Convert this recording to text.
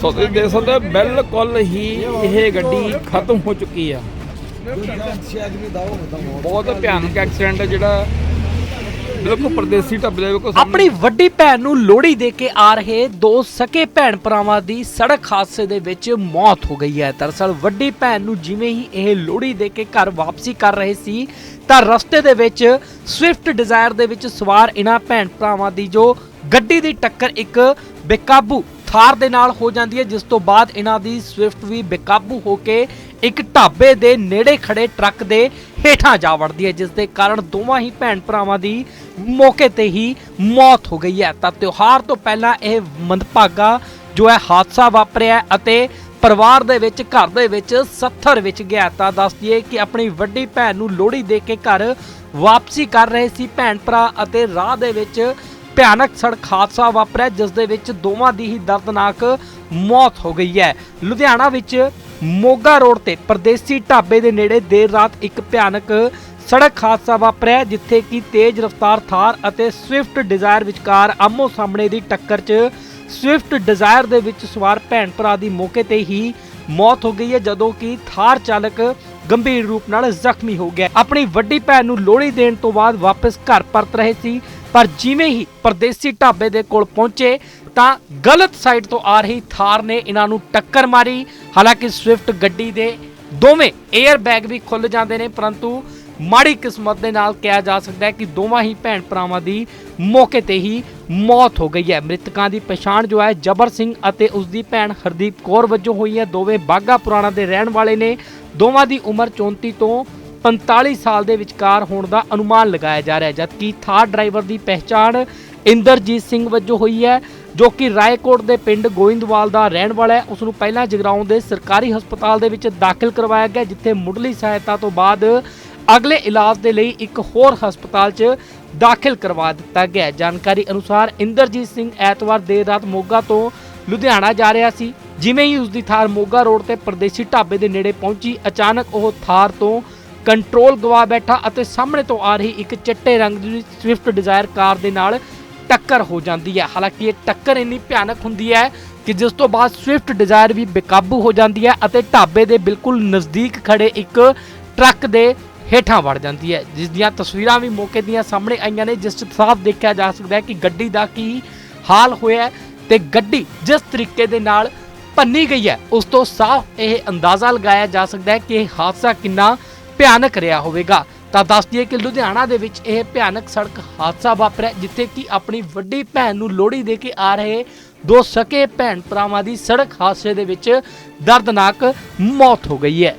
ਸੋ ਤੁਸੀਂ ਦੇਖ ਸਕਦੇ ਹੋ ਬਿਲਕੁਲ ਹੀ ਇਹ ਗੱਡੀ ਖਤਮ ਹੋ ਚੁੱਕੀ ਆ। ਬਹੁਤ ਭਿਆਨਕ ਐਕਸੀਡੈਂਟ ਜਿਹੜਾ ਬਿਲਕੁਲ ਪਰਦੇਸੀ ਢਾਬੇ ਦੇ ਸਾਹਮਣੇ ਆਪਣੀ ਵੱਡੀ ਭੈਣ ਨੂੰ ਲੋਹੜੀ ਦੇ ਕੇ ਆ ਰਹੇ ਦੋ ਸਕੇ ਭੈਣ ਭਰਾਵਾਂ ਦੀ ਸੜਕ ਹਾਦਸੇ ਦੇ ਵਿੱਚ ਮੌਤ ਹੋ ਗਈ ਹੈ। ਦਰਅਸਲ ਵੱਡੀ ਭੈਣ ਨੂੰ ਜਿਵੇਂ ਹੀ ਇਹ ਲੋਹੜੀ ਦੇ ਕੇ ਘਰ ਵਾਪਸੀ ਕਰ ਰਹੇ ਸੀ ਤਾਂ ਰਸਤੇ ਦੇ ਵਿੱਚ ਸਵਿਫਟ ਡਿਜ਼ਾਇਰ ਦੇ ਵਿੱਚ ਸਵਾਰ ਇਹਨਾਂ ਭੈਣ ਭਰਾਵਾਂ ਦੀ ਜੋ ਗੱਡੀ ਦੀ ਟੱਕਰ ਇੱਕ ਬੇਕਾਬੂ ਥਾਰ ਦੇ ਨਾਲ ਹੋ ਜਾਂਦੀ ਹੈ, ਜਿਸ ਤੋਂ ਬਾਅਦ ਇਹਨਾਂ ਦੀ ਸਵਿਫਟ ਵੀ ਬੇਕਾਬੂ ਹੋ ਕੇ ਇੱਕ ਢਾਬੇ ਦੇ ਨੇੜੇ ਖੜੇ ਟਰੱਕ ਦੇ ਹੇਠਾਂ ਜਾ ਵੜਦੀ ਹੈ, ਜਿਸ ਦੇ ਕਾਰਨ ਦੋਵਾਂ ਹੀ ਭੈਣ ਭਰਾਵਾਂ ਦੀ ਮੌਕੇ ਤੇ ਹੀ ਮੌਤ ਹੋ ਗਈ ਹੈ। ਤਾਂ ਤਿਉਹਾਰ ਤੋਂ ਪਹਿਲਾਂ ਇਹ ਮੰਦਭਾਗਾ ਜੋ ਹੈ, ਹਾਦਸਾ ਵਾਪਰਿਆ ਅਤੇ ਪਰਿਵਾਰ ਦੇ ਵਿੱਚ, ਘਰ ਦੇ ਵਿੱਚ ਸੱਥਰ ਵਿੱਚ ਗਿਆ। ਤਾਂ ਦੱਸ ਦਈਏ ਕਿ ਆਪਣੀ ਵੱਡੀ ਭੈਣ ਨੂੰ ਲੋਹੜੀ ਦੇ ਕੇ ਘਰ ਵਾਪਸੀ ਕਰ ਰਹੇ ਸੀ ਭੈਣ ਭਰਾ ਅਤੇ ਰਾਹ ਦੇ ਵਿੱਚ ਭਿਆਨਕ ਸੜਕ ਹਾਦਸਾ ਵਾਪਰਿਆ, ਜਿਸ ਦੇ ਵਿੱਚ ਦੋਵਾਂ ਦੀ ਹੀ ਦਰਦਨਾਕ ਮੌਤ ਹੋ ਗਈ ਹੈ। ਲੁਧਿਆਣਾ ਵਿੱਚ ਮੋਗਾ ਰੋਡ ਤੇ ਪਰਦੇਸੀ ਢਾਬੇ ਦੇ ਨੇੜੇ ਦੇਰ ਰਾਤ ਇੱਕ ਭਿਆਨਕ ਸੜਕ ਹਾਦਸਾ ਵਾਪਰਿਆ, ਜਿੱਥੇ ਕਿ ਤੇਜ਼ ਰਫ਼ਤਾਰ ਥਾਰ ਅਤੇ ਸਵਿਫਟ ਡਿਜ਼ਾਇਰ ਵਿਚਕਾਰ ਆਮੋ ਸਾਹਮਣੇ ਦੀ ਟੱਕਰ 'ਚ ਸਵਿਫਟ ਡਿਜ਼ਾਇਰ ਦੇ ਵਿੱਚ ਸਵਾਰ ਭੈਣ ਭਰਾ ਦੀ ਮੌਕੇ ਤੇ ਹੀ ਮੌਤ ਹੋ ਗਈ ਹੈ, ਜਦੋਂ ਕਿ ਥਾਰ ਚਾਲਕ ਗੰਭੀਰ ਰੂਪ ਨਾਲ ਜ਼ਖਮੀ ਹੋ ਗਿਆ। ਆਪਣੀ ਵੱਡੀ ਭੈਣ ਨੂੰ ਲੋਹੜੀ ਦੇਣ ਤੋਂ ਬਾਅਦ ਵਾਪਸ ਘਰ ਪਰਤ ਰਹੇ ਸੀ। ਪਰ ਜਿਵੇਂ ਹੀ ਪਰਦੇਸੀ ਢਾਬੇ ਦੇ ਕੋਲ ਪਹੁੰਚੇ, ਤਾਂ ਗਲਤ ਸਾਈਡ ਤੋਂ ਆ ਰਹੀ ਥਾਰ ਨੇ ਇਹਨਾਂ ਨੂੰ ਟੱਕਰ ਮਾਰੀ। ਹਾਲਾਂਕਿ ਸਵਿਫਟ ਗੱਡੀ ਦੇ ਦੋਵੇਂ 에ਅਰ ਬੈਗ ਵੀ ਖੁੱਲ ਜਾਂਦੇ ਨੇ, ਪਰੰਤੂ ਮਾੜੀ ਕਿਸਮਤ ਦੇ ਨਾਲ ਕਿਹਾ ਜਾ ਸਕਦਾ ਹੈ ਕਿ ਦੋਵਾਂ ਹੀ ਭੈਣ ਭਰਾਵਾਂ ਦੀ ਮੌਕੇ ਤੇ ਹੀ ਮੌਤ ਹੋ ਗਈ ਹੈ। ਮ੍ਰਿਤਕਾਂ ਦੀ ਪਛਾਣ ਜੋ ਹੈ ਜਬਰ ਸਿੰਘ ਅਤੇ ਉਸ ਦੀ ਭੈਣ ਹਰਦੀਪ ਕੌਰ ਵਜੋਂ ਹੋਈ ਹੈ। ਦੋਵੇਂ ਬਾਗਾ ਪੁਰਾਣਾ ਦੇ ਰਹਿਣ ਵਾਲੇ ਨੇ। ਦੋਵਾਂ ਦੀ ਉਮਰ 34 ਤੋਂ 45 ਸਾਲ ਦੇ ਵਿਚਕਾਰ ਹੋਣ ਦਾ ਅਨੁਮਾਨ ਲਗਾਇਆ ਜਾ ਰਿਹਾ ਹੈ, ਜਦਕਿ ਥਾਰ ਡਰਾਈਵਰ ਦੀ ਪਹਿਚਾਣ ਇੰਦਰਜੀਤ ਸਿੰਘ ਵਜੋਂ ਹੋਈ ਹੈ, ਜੋ ਕਿ ਰਾਏਕੋਟ ਦੇ ਪਿੰਡ ਗੋਇੰਦਵਾਲ ਦਾ ਰਹਿਣ ਵਾਲਾ ਹੈ। ਉਸ ਨੂੰ ਪਹਿਲਾਂ ਜਗਰਾਉਂ ਦੇ ਸਰਕਾਰੀ ਹਸਪਤਾਲ ਦੇ ਵਿੱਚ ਦਾਖਲ ਕਰਵਾਇਆ ਗਿਆ, ਜਿੱਥੇ ਮੁੱਢਲੀ ਸਹਾਇਤਾ ਤੋਂ ਬਾਅਦ ਅਗਲੇ ਇਲਾਜ ਦੇ ਲਈ ਇੱਕ ਹੋਰ ਹਸਪਤਾਲ 'ਚ ਦਾਖਲ ਕਰਵਾ ਦਿੱਤਾ ਗਿਆ ਜਾਣਕਾਰੀ ਅਨੁਸਾਰ ਇੰਦਰਜੀਤ ਸਿੰਘ ਐਤਵਾਰ ਦੇਰ ਰਾਤ ਮੋਗਾ ਤੋਂ ਲੁਧਿਆਣਾ ਜਾ ਰਿਹਾ ਸੀ। ਜਿਵੇਂ ਹੀ ਉਸ ਦੀ ਥਾਰ ਮੋਗਾ ਰੋਡ ਤੇ ਪਰਦੇਸੀ ਢਾਬੇ ਦੇ ਨੇੜੇ ਪਹੁੰਚੀ, ਅਚਾਨਕ ਉਹ ਥਾਰ ਤੋਂ ਕੰਟਰੋਲ ਗਵਾ ਬੈਠਾ ਅਤੇ ਸਾਹਮਣੇ ਤੋਂ ਆ ਰਹੀ ਇੱਕ ਚਿੱਟੇ ਰੰਗ ਦੀ ਸਵਿਫਟ ਡਿਜ਼ਾਇਰ ਕਾਰ ਦੇ ਨਾਲ ਟੱਕਰ ਹੋ ਜਾਂਦੀ ਹੈ। ਹਾਲਾਂਕਿ ਇਹ ਟੱਕਰ ਇੰਨੀ ਭਿਆਨਕ ਹੁੰਦੀ ਹੈ ਕਿ ਜਿਸ ਤੋਂ ਬਾਅਦ ਸਵਿਫਟ ਡਿਜ਼ਾਇਰ ਵੀ ਬੇਕਾਬੂ ਹੋ ਜਾਂਦੀ ਹੈ ਅਤੇ ਢਾਬੇ ਦੇ ਬਿਲਕੁਲ ਨਜ਼ਦੀਕ ਖੜੇ ਇੱਕ ਟਰੱਕ ਦੇ ਹੇਠਾਂ ਵੜ ਜਾਂਦੀ ਹੈ। ਜਿਸ ਦੀਆਂ ਤਸਵੀਰਾਂ ਵੀ ਮੌਕੇ ਦੀਆਂ ਸਾਹਮਣੇ ਆਈਆਂ ਨੇ, ਜਿਸ 'ਚ ਸਾਫ਼ ਦੇਖਿਆ ਜਾ ਸਕਦਾ ਹੈ ਕਿ ਗੱਡੀ ਦਾ ਕੀ ਹਾਲ ਹੋਇਆ ਹੈ ਤੇ ਗੱਡੀ ਜਿਸ ਤਰੀਕੇ ਦੇ ਨਾਲ ਭੰਨੀ ਗਈ ਹੈ, ਉਸ ਤੋਂ ਸਾਫ਼ ਇਹ ਅੰਦਾਜ਼ਾ ਲਗਾਇਆ ਜਾ ਸਕਦਾ ਹੈ ਕਿ ਇਹ ਹਾਦਸਾ ਕਿੰਨਾ ਭਿਆਨਕ ਰਿਹਾ ਹੋਵੇਗਾ। ਤਾਂ ਦੱਸ ਦਈਏ ਕਿ ਲੁਧਿਆਣਾ ਦੇ ਵਿੱਚ ਇਹ ਭਿਆਨਕ ਸੜਕ ਹਾਦਸਾ ਵਾਪਰਿਆ, ਜਿੱਥੇ ਕਿ ਆਪਣੀ ਵੱਡੀ ਭੈਣ ਨੂੰ ਲੋਹੜੀ ਦੇ ਕੇ ਆ ਰਹੇ ਦੋ ਸਕੇ ਭੈਣ ਭਰਾਵਾਂ ਦੀ ਸੜਕ ਹਾਦਸੇ ਦੇ ਵਿੱਚ ਦਰਦਨਾਕ ਮੌਤ ਹੋ ਗਈ ਹੈ।